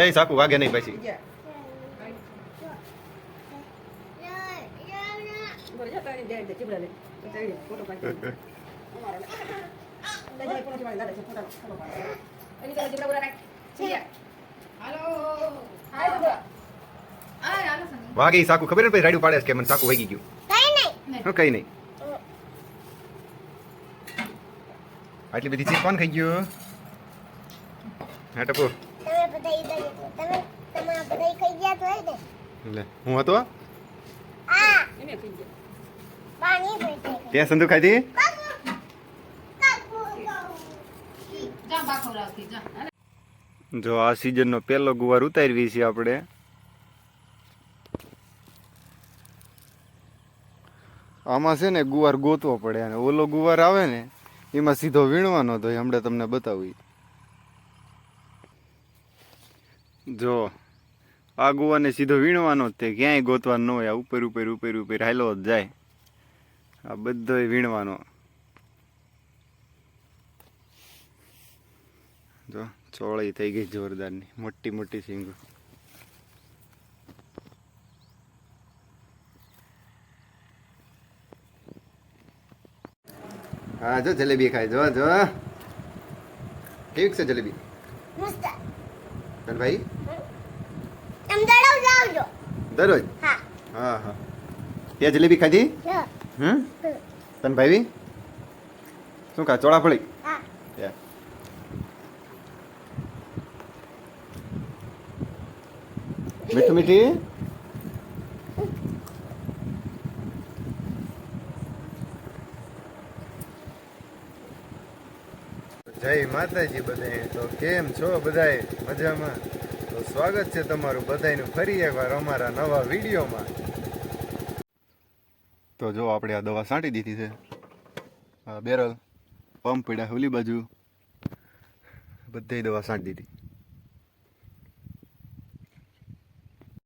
એ સાકુ વાગે નહીં પછી. વાગે સાકુ. ખબર ને પછી રાડ્યું પાડે છે કે મને સાકુ વાગી ગયું? કઈ નહીં. આટલી બધી ચીજ કોણ ખાઈ ગયું? હા ટપુ. લે હું હતો? ત્યાં સંધુ ખાધી? જો આ સિઝનનો પહેલો ગુવાર ઉતારવી છે આપણે. આમાં છે ને ગુવાર ગોતવો પડે અને ઓલો ગુવાર આવે ને એમાં સીધો વીણવાનો તો હમણાં તમને બતાવી જો આગુવાને ગુવાને સીધો વીણવાનો જ તે, ક્યાંય ગોતવાનો ન હોય, આ ઉપર ઉપર ઉપર ઉપર હાલો જ જાય. આ બધો વીણવાનો. જો, ચોળી થઈ ગઈ જોરદારની, મોટી મોટી સિંગો. હા, જો, જલેબી ખાય. જો જો. ઠીક છે જલેબી? ભાઈ દરરોજ? હા. હા ત્યાં જલેબી ખાધી? હમ? તન ભાઈ શું ખા ચોળાફળી Yeah. મીઠું મીઠી? જય માતાજી બધાય તો કેમ છો બધાય મજામાં? તો સ્વાગત છે તમારું બધાયનું ફરી એકવાર અમારા નવા વિડીયોમાં. તો જો આપણે આ દવા છાંટી દીધી છે. બેરલ, પંપ પડ્યા ઓલી બાજુ. બધી દવા છાંટી દીધી.